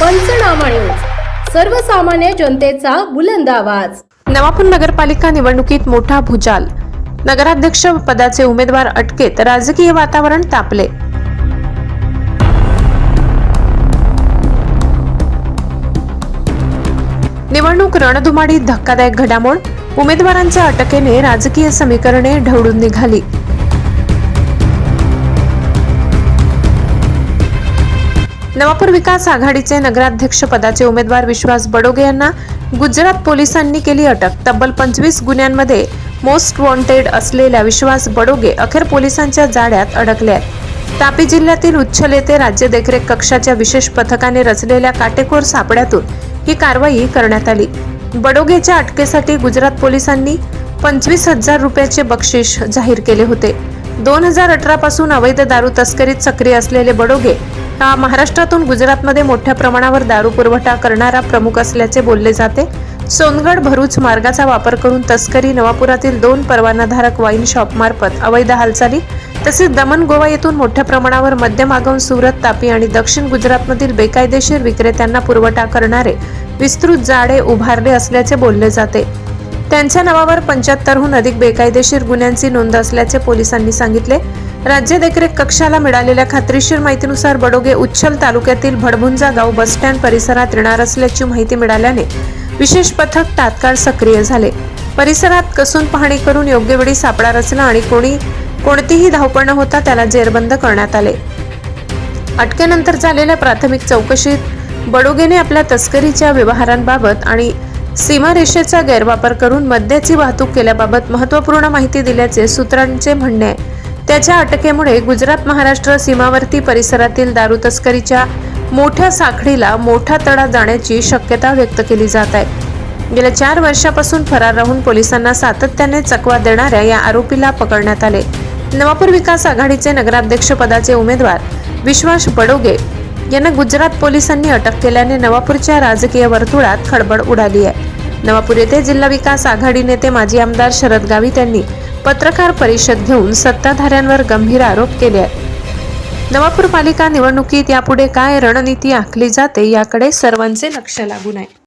पंचनामा न्यूज. सर्वसामान्य जनतेचा बुलंद आवाज. नवापूर नगरपालिका निवडणुकीत मोठा भुजाल. नगराध्यक्ष पदाचे उमेदवार अटकेत राजकीय वातावरण तापले. निवडणूक रणधुमाडीत धक्कादायक घडामोड. उमेदवारांच्या अटकेने राजकीय समीकरणे ढवळून निघाली. नवापूर विकास आघाडीचे नगराध्यक्ष पदाचे उमेदवार विश्वास बडोगे यांना गुजरात पोलिसांनी केली अटक. तब्बल पंचवीस गुन्ह्यांमध्ये मोस्ट वॉन्टेड असलेल्या विश्वास बडोगे अखेर पोलिसांच्या जाळ्यात अडकले आहेत. तापी जिल्ह्यातील उच्छल येथे राज्य देखरेख कक्षाच्या विशेष पथकाने रचलेल्या काटेकोर सापड्यातून ही कारवाई करण्यात आली. बडोगेच्या अटकेसाठी गुजरात पोलिसांनी पंचवीस हजार रुपयाचे बक्षीस जाहीर केले होते. दोन हजार अठरा पासून अवैध दारू तस्करीत सक्रिय असलेले बडोगे महाराष्ट्रातून गुजरातमध्ये मोठ्या प्रमाणावर दारू पुरवठा करणारा प्रमुख असल्याचे बोलले जाते. सोनगड भरूच मार्गाचा वापर करून तस्करी नवापुरातील दोन परवानाधारक वाईन शॉपमार्फत अवैध हालचाली तसेच दमन गोवा येथून मोठ्या प्रमाणावर मद्य मागवून सुरत तापी आणि दक्षिण गुजरातमधील बेकायदेशीर विक्रेत्यांना पुरवठा करणारे विस्तृत जाळे उभारले असल्याचे बोलले जाते. त्यांच्या नावावर पंच्याहत्तरहून अधिक बेकायदेशीर गुन्ह्यांची नोंद असल्याचे पोलिसांनी सांगितले. राज्य देखरेख कक्षाला मिळालेल्या खात्रीशीर माहितीनुसार बडोगे उच्छल तालुक्यातील भडभुंजा गाव बसस्टँड परिसरात येणार असल्याची माहिती मिळाल्याने विशेष पथक तात्काळ सक्रिय झाले. परिसरात कसून पाहणी करून योग्य वेळी सापळा रचला आणि कोणी कोणतीही धावपळ न होता त्याला जेरबंद करण्यात आले. अटकेनंतर झालेल्या प्राथमिक चौकशीत बडोगेने आपल्या तस्करीच्या व्यवहारांबाबत आणि सीमारेषेचा गैरवापर करून मद्याची वाहतूक केल्याबाबत महत्त्वपूर्ण माहिती दिल्याचे सूत्रांचे म्हणणे आहे. त्याच्या अटकेमुळे गुजरात महाराष्ट्र सीमावर्ती परिसरातील दारू तस्करीच्या मोठ्या साखळीला मोठा तडा जाण्याची शक्यता व्यक्त केली जात आहे. गेल्या चार वर्षापासून फरार राहून पोलिसांना सातत्याने चकवा देणाऱ्या या आरोपीला पकडण्यात आले. नवापूर विकास आघाडीचे नगराध्यक्ष पदाचे उमेदवार विश्वास बडोगे यांना गुजरात पोलिसांनी अटक केल्याने नवापूरच्या राजकीय वर्तुळात खळबळ उडाली आहे. नवापूर येथे जिल्हा विकास आघाडी नेते माजी आमदार शरद गावित यांनी पत्रकार परिषद घेऊन सत्ताधाऱ्यांवर गंभीर आरोप केले आहेत. नवापूर पालिका निवडणुकीत यापुढे काय रणनीती आखली जाते याकडे सर्वांचे लक्ष लागून आहे.